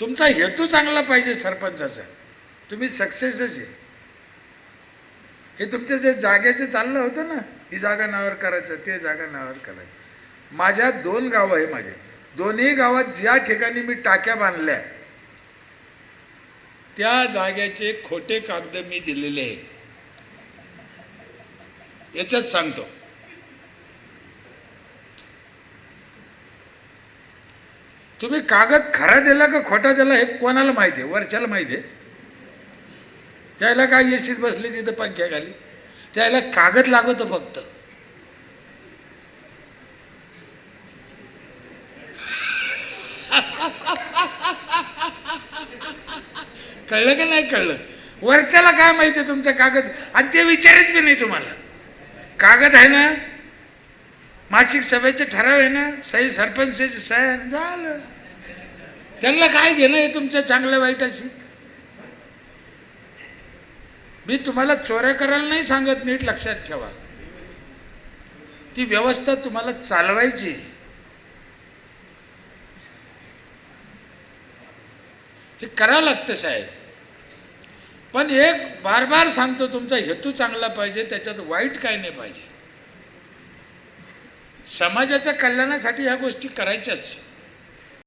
तुमचा हेतू चांगला पाहिजे सरपंचाचा. तुम्ही सक्सेसच आहे. हे तुमचं जे जागेचं चाललं होतं ना ही जागा नावावर करायचं ते जागा नावावर करायचं. माझ्या दोन गावं आहे माझे. दोन्ही गावात ज्या ठिकाणी मी टाक्या बांधल्या त्या जाग्याचे खोटे कागद मी दिलेले आहे याच्यात सांगतो. तुम्ही कागद खरा दिला का खोटा दिला हे कोणाला माहिती आहे? वरच्याला माहिती आहे? त्याला काय येशीत बसले तिथं पंख्या खाली? त्याला कागद लागतो फक्त. कळलं का नाही कळलं? वरच्याला काय माहिती आहे तुमचा कागद? आणि ते विचारत बी नाही तुम्हाला. कागद आहे ना मासिक सभेचे ठराव आहे ना सही सरपंचाची सही झालं. त्यांना काय घेणं आहे तुमच्या चांगल्या वाईटाशी? मी तुम्हाला चोऱ्या करायला नाही सांगत नीट लक्षात ठेवा. ती व्यवस्था तुम्हाला चालवायची हे करावं लागतं साहेब. पण एक बार बार सांगतो तुमचा हेतू चांगला पाहिजे त्याच्यात वाईट काय नाही पाहिजे. समाजाच्या कल्याणासाठी ह्या गोष्टी करायच्याच.